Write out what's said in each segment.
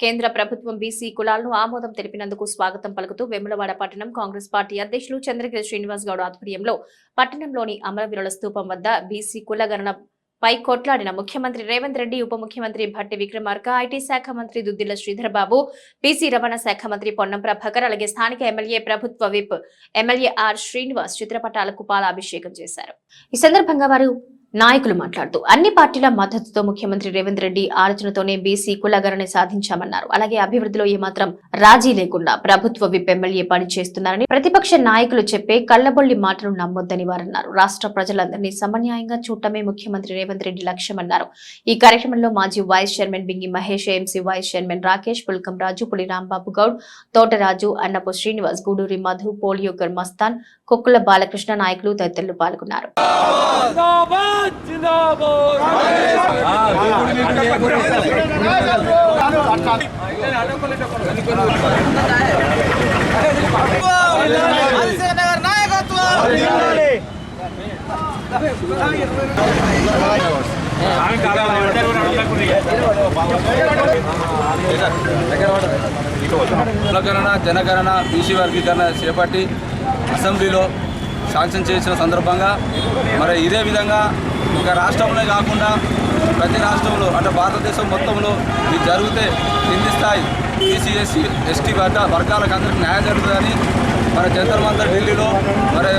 కేంద్ర ప్రభుత్వం బీసీ కులాలను ఆమోదం తెలిపినందుకు స్వాగతం పలుకుతూ వెములవాడ పట్టణం కాంగ్రెస్ పార్టీ అధ్యక్షులు చంద్రగిరి శ్రీనివాస్ గౌడ్ ఆధ్వర్యంలో పట్టణంలోని అమరవీరుల స్థూపం వద్ద బీసీ కులగణన పై కొట్లాడిన ముఖ్యమంత్రి రేవంత్ రెడ్డి ఉప ముఖ్యమంత్రి భట్టి విక్రమార్క ఐటీ శాఖ మంత్రి దుద్దిల శ్రీధర్ బాబు బీసీ రవాణా శాఖ మంత్రి పొన్నం ప్రభాకర్ అలాగే స్థానిక ఎమ్మెల్యే ప్రభుత్వ విప్ ఎమ్మెల్యే ఆర్ శ్రీనివాస్ చిత్రపటాలకు పాలాభిషేకం చేశారు. ఈ సందర్భంగా వారు నాయకులు మాట్లాడుతూ అన్ని పార్టీల మద్దతుతో ముఖ్యమంత్రి రేవంత్ రెడ్డి ఆలోచనతోనే బీసీ కులగరణ సాధించామన్నారు. అలాగే అభివృద్ధిలో ఏమాత్రం రాజీ లేకుండా ప్రభుత్వ విప్ ఎమ్మెల్యే పని చేస్తున్నారని ప్రతిపక్ష నాయకులు చెప్పే కళ్ళబొల్లి మాటలు నమ్మొద్దని వారన్నారు. రాష్ట్ర ప్రజలందరినీ సమన్యాయంగా చూడటమే ముఖ్యమంత్రి రేవంత్ రెడ్డి లక్ష్యమన్నారు. ఈ కార్యక్రమంలో మాజీ vice chairman Bingi Mahesh AMC vice chairman Rakesh Pulkam Raju Puli Rambabu Goud Thotaraju అన్నపు Srinivas Guduri Madhu పోలియోకర్ Mastan Kokkula Balakrishna నాయకులు తదితరులు పాల్గొన్నారు. జిందాబాద్ కులగణన జనగణన బీసీ వర్గీకరణ చేపట్టి అసెంబ్లీలో శాంక్షన్ చేసిన సందర్భంగా మరి ఇదే విధంగా ఒక రాష్ట్రంలో కాకుండా ప్రతి రాష్ట్రంలో అంటే భారతదేశం మొత్తంలో ఇది జరిగితే కింది స్థాయి బీసీ ఎస్సీ ఎస్టీ వర్గ వర్గాలకు అందరికీ న్యాయం జరుగుతుందని మన జంతర్ మంతర్ ఢిల్లీలో మరి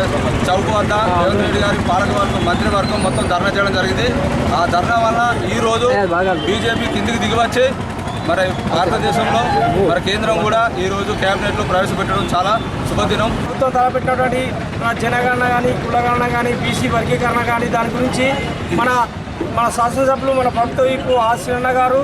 చౌక్ వద్ద రేవంత్ రెడ్డి గారి పాలకవర్గం మంత్రివర్గం మొత్తం ధర్నా చేయడం జరిగింది. ఆ ధర్నా వల్ల ఈరోజు బీజేపీ కిందికి దిగివచ్చి మరి భారతదేశంలో మరి కేంద్రం కూడా ఈరోజు క్యాబినెట్లో ప్రవేశపెట్టడం చాలా శుభదినం. ప్రభుత్వం తలపెట్టినటువంటి జనగణన కానీ కులగణన కానీ బీసీ వర్గీకరణ కానీ దాని గురించి మన మన శాసనసభ్యులు మన ప్రభుత్వ వైపు ఆశీరణ గారు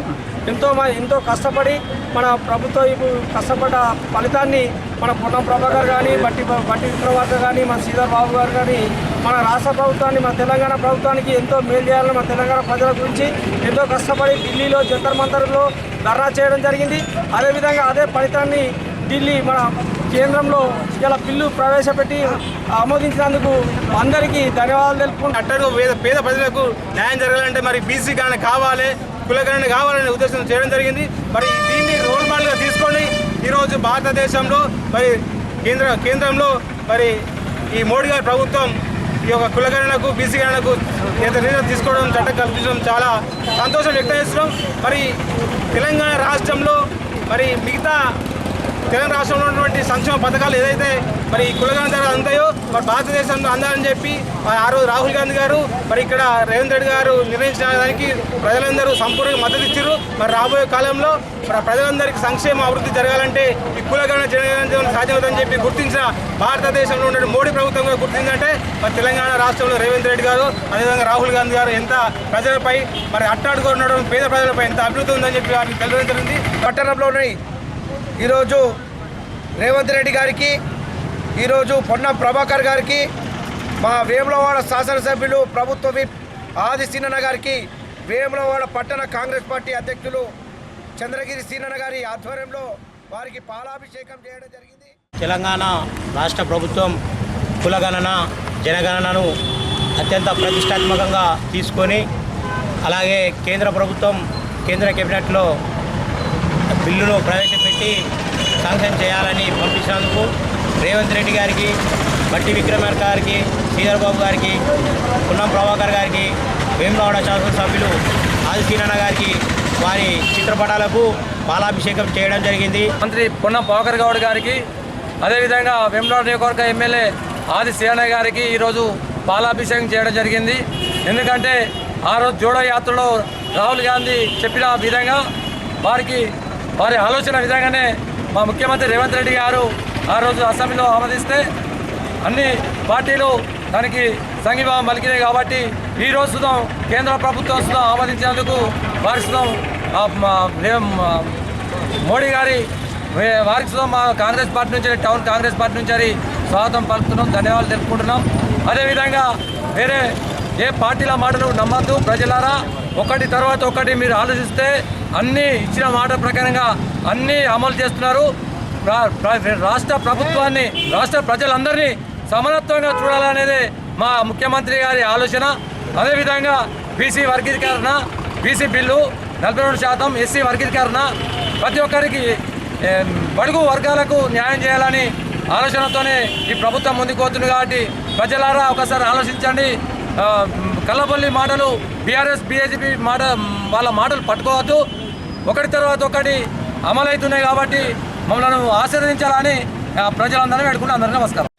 ఎంతో మ- ఎంతో కష్టపడి మన ప్రభుత్వ వైపు కష్టపడ్డ ఫలితాన్ని మన పొన్నం ప్రభాకర్ కానీ బట్టి బట్టి విక్రమార్క కానీ మన శ్రీధర్ బాబు గారు కానీ మన రాష్ట్ర ప్రభుత్వాన్ని మన తెలంగాణ ప్రభుత్వానికి ఎంతో మేలు చేయాలని మన తెలంగాణ ప్రజల గురించి ఎంతో కష్టపడి ఢిల్లీలో జంతర్ మంతర్లో ధర్నా చేయడం జరిగింది. అదేవిధంగా అదే ఫలితాన్ని ఢిల్లీ మన కేంద్రంలో ఇలా బిల్లు ప్రవేశపెట్టి ఆమోదించినందుకు అందరికీ ధన్యవాదాలు తెలుపుకుంటూ అట్టడుగు పేద పేద ప్రజలకు న్యాయం జరగాలంటే మరి బీసీ గణన కావాలి కులగణన కావాలనే ఉద్దేశం చేయడం జరిగింది. మరి దీన్ని రోల్ మోడల్గా తీసుకొని ఈరోజు భారతదేశంలో మరి కేంద్ర కేంద్రంలో మరి ఈ మోడీ గారి ప్రభుత్వం ఈ యొక్క కులగణనకు బీసీ గణనకు నిర్ణయం తీసుకోవడం చట్టం కల్పించడం చాలా సంతోషం వ్యక్తం చేస్తున్నాం. మరి తెలంగాణ రాష్ట్రంలో మరి మిగతా తెలంగాణ రాష్ట్రంలో ఉన్నటువంటి సంక్షేమ పథకాలు ఏదైతే మరి ఈ ధర అందాయో మరి భారతదేశంలో అందాలని చెప్పి ఆ రోజు రాహుల్ గాంధీ గారు మరి ఇక్కడ రేవంత్ రెడ్డి గారు నిర్ణయించిన దానికి ప్రజలందరూ సంపూర్ణంగా మద్దతు ఇచ్చారు. మరి రాబోయే కాలంలో మరి ప్రజలందరికీ సంక్షేమ అభివృద్ధి జరగాలంటే ఈ కులగణ జనగణన సాధ్యమవుతుందని చెప్పి గుర్తించిన భారతదేశంలో ఉన్న మోడీ ప్రభుత్వం కూడా గుర్తిందంటే మరి తెలంగాణ రాష్ట్రంలో రేవంత్ రెడ్డి గారు అదేవిధంగా రాహుల్ గాంధీ గారు ఎంత ప్రజలపై మరి అట్టాడుగా పేద ప్రజలపై ఎంత అభివృద్ధి ఉందని చెప్పి వారికి తెలియడం జరిగింది. పట్టణంలో ఉన్నాయి ఈరోజు రేవంత్ రెడ్డి గారికి ఈరోజు పొన్న ప్రభాకర్ గారికి మా వేములవాడ శాసనసభ్యులు ప్రభుత్వ విప్ ఆది సీనన్న గారికి వేములవాడ పట్టణ కాంగ్రెస్ పార్టీ అధ్యక్షులు చంద్రగిరి సీనన్న గారి ఆధ్వర్యంలో వారికి పాలాభిషేకం చేయడం జరిగింది. తెలంగాణ రాష్ట్ర ప్రభుత్వం కులగణన జనగణనను అత్యంత ప్రతిష్టాత్మకంగా తీసుకొని అలాగే కేంద్ర ప్రభుత్వం కేంద్ర కేబినెట్లో బిల్లును ప్రవేశపెట్టి శాంక్షన్ చేయాలని పంపించినందుకు రేవంత్ రెడ్డి గారికి బట్టి విక్రమార్ గారికి శ్రీధర్ బాబు గారికి పున్నం ప్రభాకర్ గారికి వేములవాడ శాసనసభ్యులు ఆదిశీనన్న గారికి వారి చిత్రపటాలకు బాలాభిషేకం చేయడం జరిగింది. మంత్రి పొన్నం ప్రభాకర్ గౌడ్ గారికి అదేవిధంగా వేములవాడ నియోజకవర్గ ఎమ్మెల్యే ఆది గారికి ఈరోజు బాలాభిషేకం చేయడం జరిగింది. ఎందుకంటే ఆ రోజు జోడో యాత్రలో రాహుల్ గాంధీ చెప్పిన విధంగా వారికి వారి ఆలోచన విధంగానే మా ముఖ్యమంత్రి రేవంత్ రెడ్డి గారు ఆ రోజు అసెంబ్లీలో ఆమోదిస్తే అన్ని పార్టీలు దానికి సంఘీభావం పలికినాయి కాబట్టి ఈ రోజు సుధం కేంద్ర ప్రభుత్వం సుధం ఆమోదించినందుకు వారి సుధం మోడీ గారి వారికి సుధం మా కాంగ్రెస్ పార్టీ నుంచి టౌన్ కాంగ్రెస్ పార్టీ నుంచి స్వాగతం పలుకుతున్నాం ధన్యవాదాలు తెలుపుకుంటున్నాం. అదేవిధంగా వేరే ఏ పార్టీల మాటలు నమ్మద్దు ప్రజలారా. ఒకటి తర్వాత ఒకటి మీరు ఆలోచిస్తే అన్నీ ఇచ్చిన మాట ప్రకారంగా అన్నీ అమలు చేస్తున్నారు. రాష్ట్ర ప్రభుత్వాన్ని రాష్ట్ర ప్రజలందరినీ సమానత్వంగా చూడాలనేది మా ముఖ్యమంత్రి గారి ఆలోచన. అదేవిధంగా బీసీ వర్గీకరణ బీసీ బిల్లు నలభై రెండు శాతం ఎస్సీ వర్గీకరణ ప్రతి ఒక్కరికి బడుగు వర్గాలకు న్యాయం చేయాలని ఆలోచనతోనే ఈ ప్రభుత్వం ముందుకోతుంది కాబట్టి ప్రజలారా ఒకసారి ఆలోచించండి. కల్లపల్లి మాటలు బీఆర్ఎస్ బీఏజీపీ మాట వాళ్ళ మాటలు పట్టుకోవద్దు. ఒకటి తర్వాత ఒకటి అమలవుతున్నాయి కాబట్టి మమ్మల్ని ఆశీర్వదించాలని ప్రజలందరినీ వేడుకుంటూ అందరికీ నమస్కారం.